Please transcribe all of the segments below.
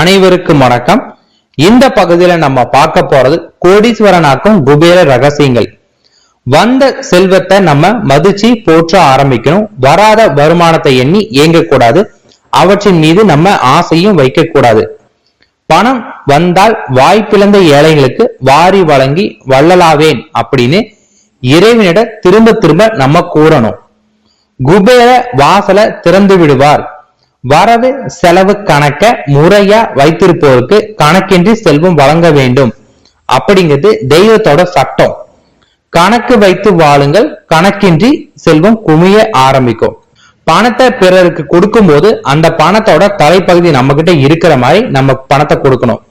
அனைவருக்கும் வணக்கம். இந்த பகுதியில நம்ம பார்க்க போறது கோடீஸ்வரனாக்கும் குபேர ரகசியங்கள். வந்த செல்வத்தை நம்ம மதிச்சு போற்ற ஆரம்பிக்கணும். வராத வருமானத்தை எண்ணி இயங்கக்கூடாது. அவற்றின் மீது நம்ம ஆசையும் வைக்கக்கூடாது. பணம் வந்தால் வாய்ப்பிழந்த ஏழைகளுக்கு வாரி வழங்கி வள்ளலாவேன் அப்படின்னு இறைவனிட திரும்ப திரும்ப நம்ம கூறணும். குபேர வாசலை திறந்து விடுவார். வரவு செலவு கணக்க முறையா வைத்திருப்போருக்கு கணக்கின்றி செல்வம் வழங்க வேண்டும். அப்படிங்கிறது தெய்வத்தோட சட்டம். கணக்கு வைத்து வாழுங்கள் கணக்கின்றி செல்வம் குமிய ஆரம்பிக்கும். பணத்தை பிறருக்கு கொடுக்கும்போது அந்த பணத்தோட தலைப்பகுதி நம்ம கிட்ட இருக்கிற மாதிரி நம்ம பணத்தை கொடுக்கணும்.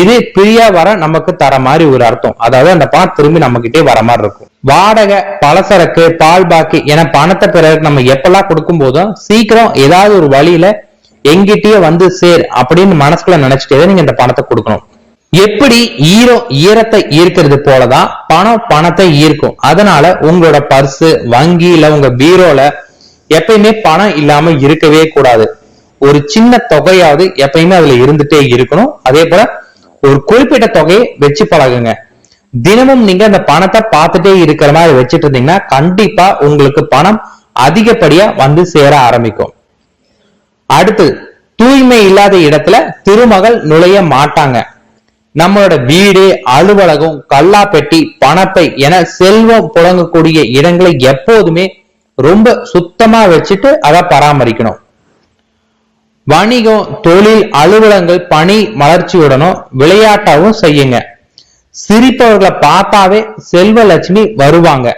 இது பிரியா வர நமக்கு தர மாதிரி ஒரு அர்த்தம். அதாவது அந்த பணம் திரும்பி நம்ம கிட்டே வர மாதிரி இருக்கும். வாடகை பலசரக்கு பால் பாக்கி என பணத்தை பிறகு நம்ம எப்பெல்லாம் கொடுக்கும் போதும் சீக்கிரம் ஏதாவது ஒரு வழியில எங்கிட்டயே வந்து சேர் அப்படின்னு மனசுக்குள்ள நினைச்சிட்டே நீங்க இந்த பணத்தை கொடுக்கணும். எப்படி ஈரம் ஈரத்தை ஈர்க்கிறது போலதான் பணம் பணத்தை ஈர்க்கும். அதனால உங்களோட பர்சு வங்கியில உங்க பீரோல எப்பயுமே பணம் இல்லாம இருக்கவே கூடாது. ஒரு சின்ன தொகையாவது எப்பயுமே அதுல இருந்துட்டே இருக்கணும். அதே போல ஒரு குறிப்பிட்ட தொகையை வச்சு பழகுங்க. தினமும் நீங்க அந்த பணத்தை பார்த்துட்டே இருக்கிற மாதிரி வச்சுட்டு இருந்தீங்கன்னா கண்டிப்பா உங்களுக்கு பணம் அதிகப்படியா வந்து சேர ஆரம்பிக்கும். அடுத்து தூய்மை இல்லாத இடத்துல திருமகள் நுழைய மாட்டாங்க. நம்மளோட வீடு அலுவலகம் கல்லாப்பெட்டி பணப்பை என செல்வம் புழங்கக்கூடிய இடங்களை எப்போதுமே ரொம்ப சுத்தமா வச்சுட்டு அதை பராமரிக்கணும். வணிகம் தொழில் அலுவலகங்கள் பணி மலர்ச்சியுடனும் விளையாட்டாவும் செய்யுங்க. சிரிப்பவர்களை பார்த்தாவே செல்வலட்சுமி வருவாங்க.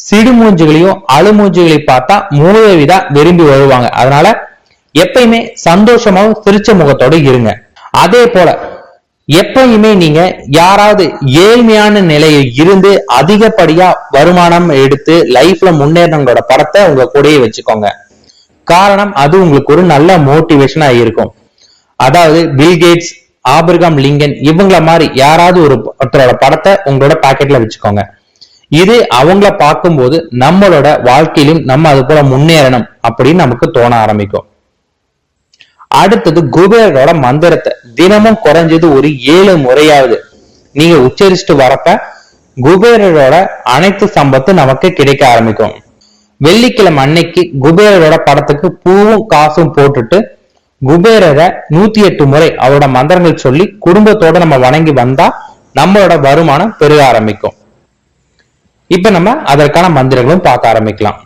சிடுமூஞ்சுகளையும் அழுமூஞ்சுகளையும் பார்த்தா மூலவிதா விரும்பி வருவாங்க. அதனால எப்பயுமே சந்தோஷமாவும் சிரிச்ச முகத்தோட இருங்க. அதே போல எப்பயுமே நீங்க யாராவது ஏழ்மையான நிலையில் இருந்து அதிகப்படியா வருமானம் எடுத்து லைஃப்ல முன்னேறவங்களோட படத்தை உங்க கூடயே வச்சுக்கோங்க. காரணம் அது உங்களுக்கு ஒரு நல்ல மோட்டிவேஷனா இருக்கும். அதாவது பில்கேட்ஸ் ஆபிரகாம் லிங்கன் இவங்கள மாதிரி யாராவது ஒரு ஒருத்தரோட படத்தை உங்களோட பாக்கெட்ல வச்சுக்கோங்க. இது அவங்கள பார்க்கும்போது நம்மளோட வாழ்க்கையிலும் நம்ம அது போல முன்னேறணும் அப்படின்னு நமக்கு தோண ஆரம்பிக்கும். அடுத்தது குபேரரோட மந்திரத்தை தினமும் குறைஞ்சது ஒரு ஏழு முறையாவது நீங்க உச்சரிச்சுட்டு வரப்ப குபேரரோட அனைத்து சம்பத்து நமக்கு கிடைக்க ஆரம்பிக்கும். வெள்ளிக்கிழமை அன்னைக்கு குபேரரோட படத்துக்கு பூவும் காசும் போட்டுட்டு குபேரரை நூத்தி எட்டு முறை அவரோட மந்திரங்கள் சொல்லி குடும்பத்தோட நம்ம வணங்கி வந்தா நம்மளோட வருமானம் பெருக ஆரம்பிக்கும். இப்ப நம்ம அதற்கான மந்திரங்களும் பார்க்க ஆரம்பிக்கலாம்.